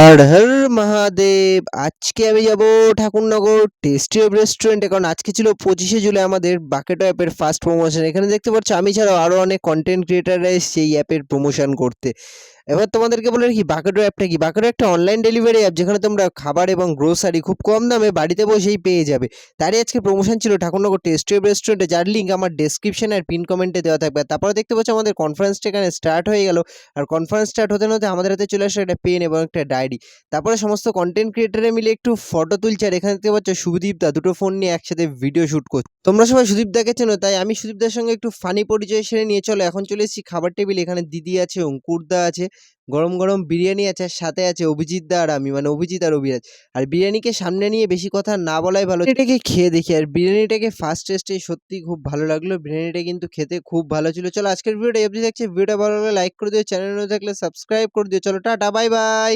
হর হর মহাদেব, আজকে আমি যাব ঠাকুরনগর টেস্টি ওয়েব রেস্টুরেন্টে কারণ আজকে ছিল পঁচিশে জুলাই আমাদের বাকেট অ্যাপের ফার্স্ট প্রমোশন এখানে দেখতে পাচ্ছ, আমি ছাড়াও আরও অনেক কন্টেন্ট ক্রিয়েটাররা এসছে এই অ্যাপের প্রমোশন করতে। এবার তোমাদেরকে বলে রাখি বাকেটো অ্যাপটা কি? বাকেটো একটা অনলাইন ডেলিভারি অ্যাপ যেখানে তোমরা খাবার এবং গ্রোসারি খুব কম দামে বাড়িতে বসেই পেয়ে যাবে। তারই আজকে প্রমোশন ছিল ঠাকুরনগর টেস্টি রেস্টুরেন্টে যার লিঙ্ক আমার ডেসক্রিপশনে আর পিন কমেন্টে দেওয়া থাকবে। তারপরে দেখতে পাচ্ছ আমাদের কনফারেন্সটা এখানে স্টার্ট হয়ে গেল। আর কনফারেন্স স্টার্ট হতে হতে আমাদের হাতে চলে আসে একটা পেন এবং একটা ডায়েরি তারপরে সমস্ত কন্টেন্ট ক্রিয়েটারে মিলে একটু ফটো তুলছে। আর এখানে দেখতে পাচ্ছ সুদীপ দা দুটো ফোন নিয়ে একসাথে ভিডিও শ্যুট করছে তোমরা সবাই সুদীপ দাকে চেনো? তাই আমি সুদীপ দার সঙ্গে একটু ফানি পরিচয় সেরে নিয়ে চলো। এখন চলে এসেছি খাবার টেবিল এখানে দিদি আছে, অঙ্কুর দা আছে। গরম গরম বিরিয়ানি আছে সাথে আছে অভিজিৎ দা আর আমি মানে অভিজিৎ আর অভিরাজ। আর বিরিয়ানিকে সামনে নিয়ে বেশি কথা না বলাই ভালো এটাকে খেয়ে দেখি। আর বিরিয়ানিটাকে ফার্স্ট টেস্টে সত্যি খুব ভালো লাগল, বিরিয়ানিটা কিন্তু খেতে খুব ভালো ছিল। চলো আজকের ভিডিওটা এফজি দেখছি ভিডিওটা ভালো লাগলে লাইক করে দিও চ্যানেল থাকলে সাবস্ক্রাইব করে দিও। চলো, টাটা বাই বাই